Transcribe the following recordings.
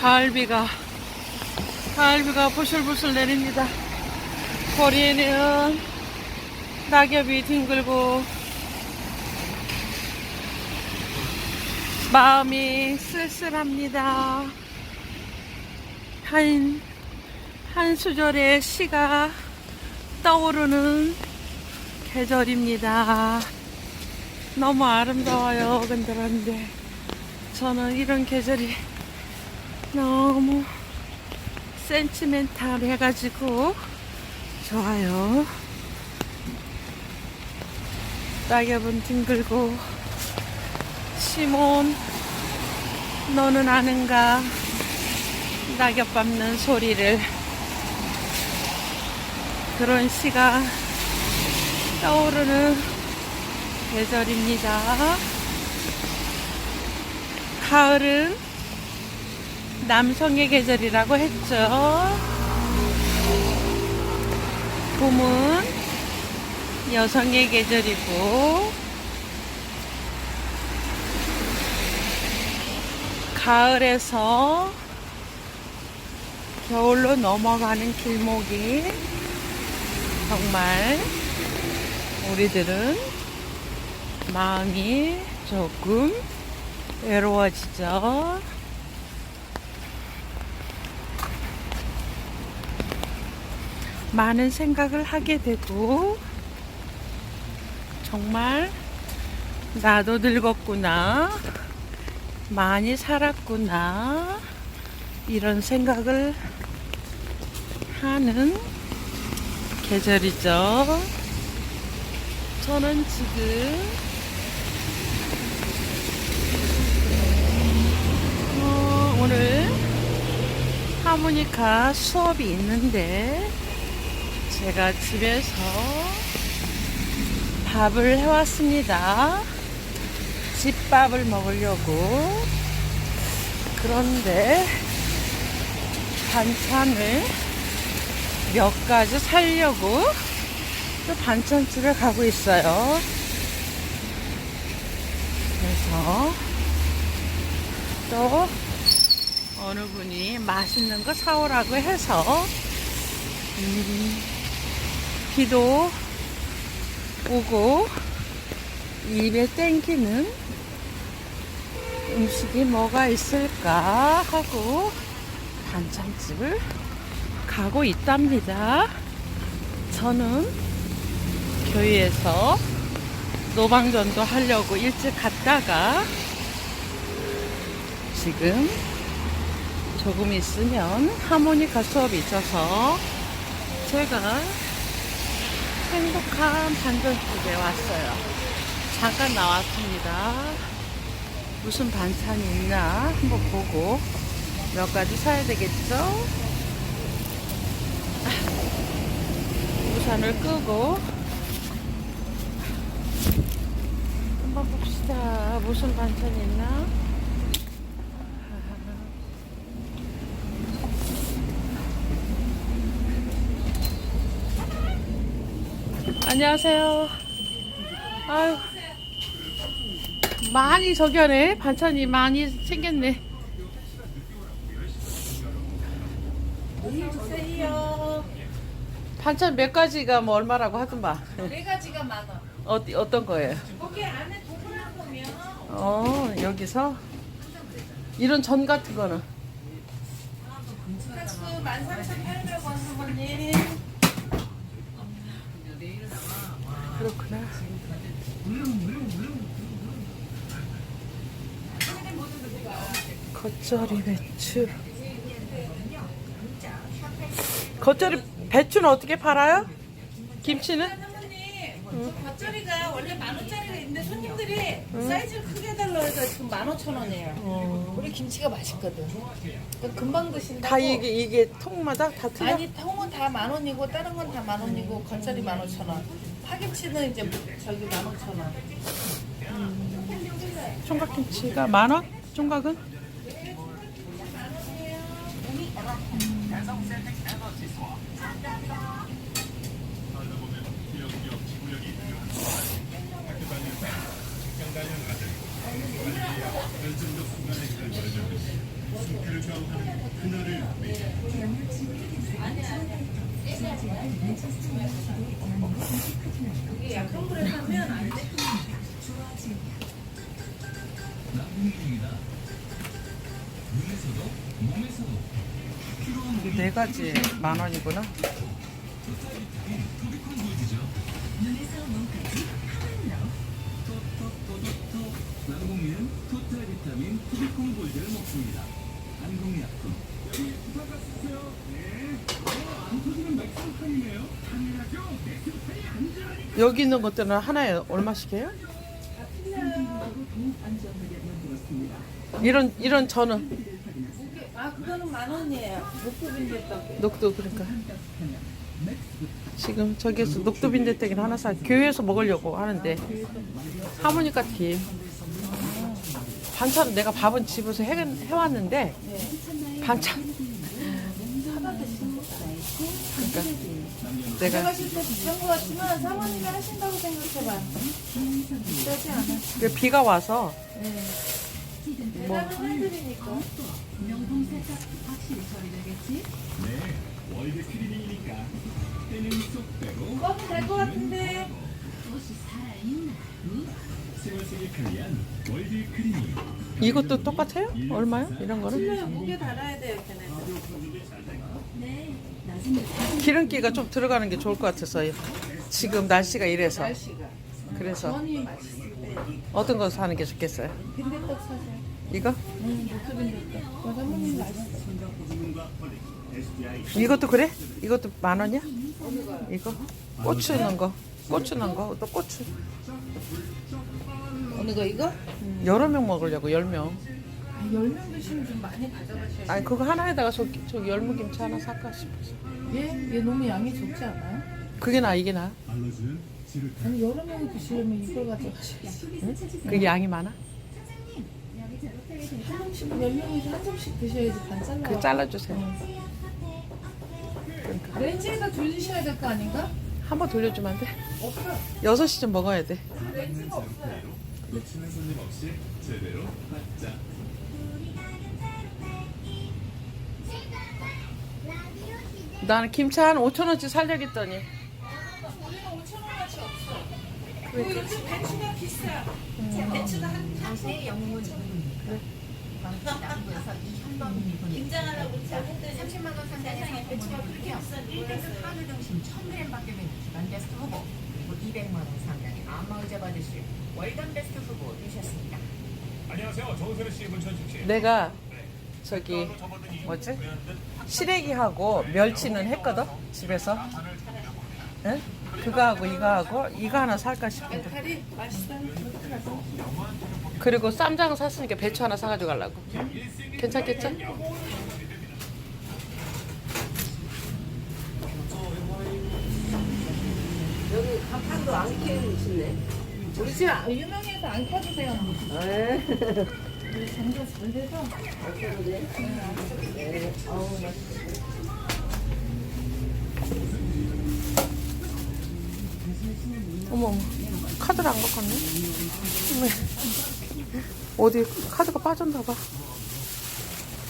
가을비가 가을비가 부슬부슬 내립니다. 거리에는 낙엽이 뒹굴고 마음이 쓸쓸합니다. 한, 한 수절의 시가 떠오르는 계절입니다. 너무 아름다워요, 근데런데. 저는 이런 계절이 너무 센치멘탈 해가지고 좋아요. 낙엽은 뒹굴고 시몬 너는 아는가 낙엽 밟는 소리를 그런 시가 떠오르는 계절입니다. 가을은 남성의 계절이라고 했죠. 봄은 여성의 계절이고, 가을에서 겨울로 넘어가는 길목이 정말 우리들은 마음이 조금 외로워지죠. 많은 생각을 하게 되고, 정말 나도 늙었구나, 많이 살았구나, 이런 생각을 하는 계절이죠. 저는 지금 어, 오늘 하모니카 수업이 있는데 제가 집에서 밥을 해왔습니다. 집밥을 먹으려고 그런데 반찬을 몇 가지 살려고 또 반찬집에 가고 있어요. 그래서 또 어느 분이 맛있는 거 사오라고 해서 음, 비도 오고 입에 땡기는 음식이 뭐가 있을까 하고 반찬집을 가고 있답니다. 저는 교회에서 노방전도 하려고 일찍 갔다가 지금 조금 있으면 하모니카 수업이 있어서 제가 행복한 반전집에 왔어요. 잠깐 나왔습니다. 무슨 반찬이 있나 한번 보고 몇 가지 사야 되겠죠? 우산을 끄고 한번 봅시다. 무슨 반찬이 있나? 안녕하세요. 아유, 많이 저기 하네. 반찬이 많이 생겼네. 반찬 몇 가지가 뭐 얼마라고 하던가. 네 가지가 만 원. 어디, 어떤 거예요? 거기 안에 동그란 거면 어, 여기서? 이런 전 같은 거는? 박스 13,800원 사모님. 그렇구나. 겉절이 배추. 겉절이 배추는 어떻게 팔아요? 김치는? 겉절이가 원래 만 원짜리가 있는데 손님들이 사이즈를 크게 달라 해서 지금 만 오천 원이에요. 어. 우리 김치가 맛있거든. 그러니까 금방 드신다고. 다 이게 이게 통마다 다 틀려? 아니 통은 다 만 원이고 다른 건 다 만 원이고 겉절이 만 오천 원. 파김치는 이제 저기 만 오천 원. 총각김치가 만 원? 총각은? 이게 약한 불에 하면 안 돼. 이게 네 가지 만 원이구나. 안궁약품. 여기 부탁하셨어요. 네. 어, 안 터지는 맥스판이네요. 당연하죠. 맥스판이 안 좋아하니까. 여기 있는 것들은 하나에 얼마씩 해요? 이런 이런 저는 아 그거는 만 원이에요. 떡. 녹두 그러니까 지금 저기에서 녹두 빈대떡이를 하나 사 교회에서 먹으려고 하는데 하모니카 팀 반찬 내가 밥은 집에서 해, 해왔는데 반찬 그러니까 내가 때 비싼 거 같지만 사모님이 하신다고 생각해봐. 비싸지 않아. 그 비가 와서. 네. 월드 클리닝이니까 때는 쏙 빼고 꺼면 될것 같은데. 생활 속에 편리한 월드 클리닝. 이것도 똑같아요? 얼마요? 이런 거는? 틀려요. 무게 달아야 돼요, 걔네들. 기름기가 좀 들어가는 게 좋을 것 같아서 지금 날씨가 이래서 날씨가. 그래서 전이 맛있을 때. 어떤 거 사는 게 좋겠어요? 빈대떡 사세요. 이거? 빈대떡. 맛있어. 이것도 그래? 이것도 만 원이야? 이거? 고추 넣은 거. 고추 넣은 거. 또 고추. 어느 거 이거? 여러 명 먹으려고 열 명. 아, 열명 드시면 좀 많이 가져가셔야지. 아니 그거 하나에다가 저기 저기 열무김치 하나 살까 싶어서. 얘? 얘 너무 양이 적지 않아요? 그게 나 이게 나. 아니 여러 명이 드시려면 이걸 가져가셔야지. 그게 양이 많아? 한 점씩 몇 명이서 한 점씩 드셔야지 반 잘라. 그 잘라주세요. 렌즈에다 돌리셔야 될 거 아닌가? 한 번 돌려주면 안 돼? 없어. 여섯 시쯤 먹어야 돼. 렌즈가 없어요. 놓치는 손님 없이 제대로 받자. 나는 김치 한 5천 원치 살려겠더니 우리는 5천 원어치 없어. 그리고 요즘 배추가 비싸. 배추가 한 당신의 영웅은 남부에서 이현범님이 보낸 김장하려고 했더니 30만 원 상당의 세상에 배추가 상품을 그렇게 비싼 일 몰랐어요. 등급 한우 등심 1,000g 밖에 되는 주간 베스트 후보 그리고 200만 원 상당의 안마의자 받으실 월간 베스트 후보 되셨습니다. 안녕하세요. 정선우 씨, 문천식 씨. 내가 저기 뭐지? 시래기하고 멸치는 했거든 집에서. 응? 그거 하고 이거 하고 이거 하나 살까 싶은데. 맛있어. 그리고 쌈장 샀으니까 배추 하나 사가지고 가려고. 괜찮겠죠? 여기 간판도 안 키우시네. 우리 집 아- 유명해서 안 켜주세요. 우리 장사 잘 돼서. 어머, 카드를 안 갖고 왔네? 왜? 어디 카드가 빠졌나 봐.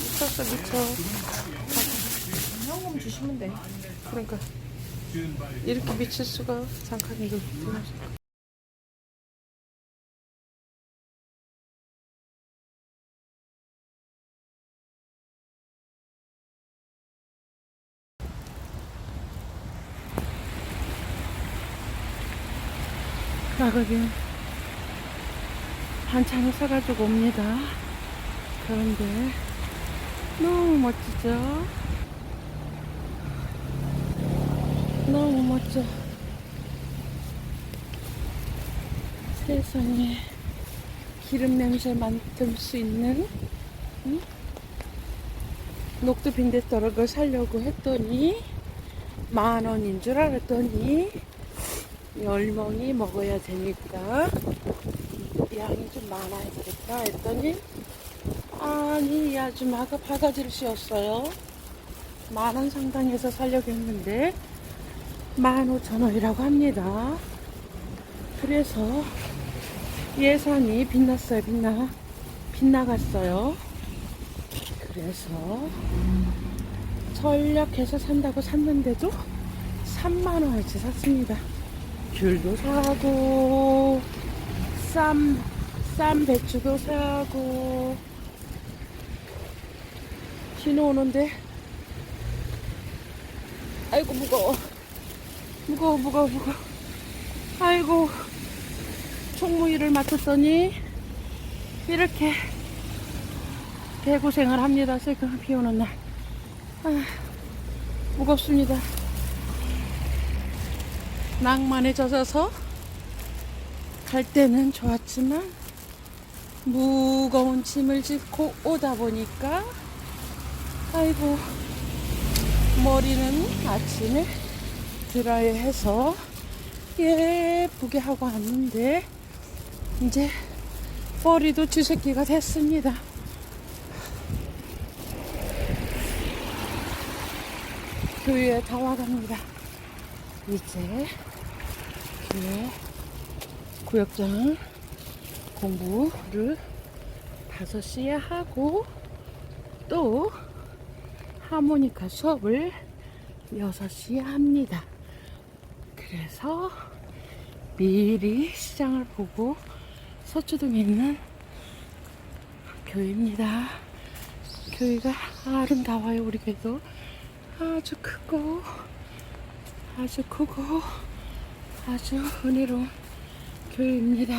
미쳤어, 미쳐. 현금 주시면 돼. 그러니까. 이렇게 미칠 수가. 잠깐 이거. 나가게 반찬을 사가지고 옵니다. 그런데 너무 멋지죠? 너무 멋져. 세상에 기름 냄새 맡을 수 있는 응? 녹두 빈대떡을 사려고 했더니 만 원인 줄 알았더니 열멍이 먹어야 되니까 양이 좀 많아야 되겠다 했더니 아니 이 아줌마가 바가지를 씌웠어요. 만 원 상당해서 살려고 했는데 만 오천 원이라고 합니다. 그래서 예산이 빗났어요 빗나 빗나갔어요. 그래서 전략해서 산다고 샀는데도 3만 원어치 샀습니다. 귤도 사고 쌈, 쌈 배추도 사고. 비는 오는데? 아이고 무거워. 무거워 무거워 무거워. 아이고 총무일을 맡았더니 이렇게 개고생을 합니다 지금 비 오는 날. 아, 무겁습니다 낭만에 젖어서 갈 때는 좋았지만 무거운 짐을 싣고 오다 보니까 아이고 머리는 아침에 드라이 해서 예쁘게 하고 왔는데 이제 머리도 쥐새끼가 됐습니다. 교회에 다 와갑니다. 이제 교회 구역장 공부를 5시에 하고 또 하모니카 수업을 6시에 합니다. 그래서 미리 시장을 보고 서초동에 있는 교회입니다. 교회가 아름다워요, 우리 교회도. 아주 크고, 아주 크고, 아주 은혜로운 교회입니다.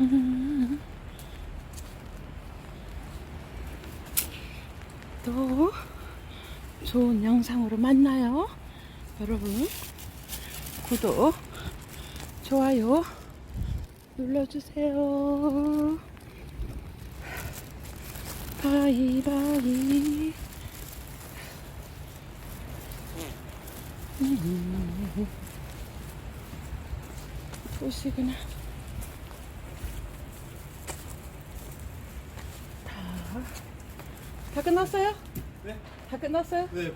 음. 또 좋은 영상으로 만나요. 여러분, 구독, 좋아요 눌러주세요. 바이바이. 음. 보시구나. 다, 다 끝났어요? 네? 다 끝났어요? 네.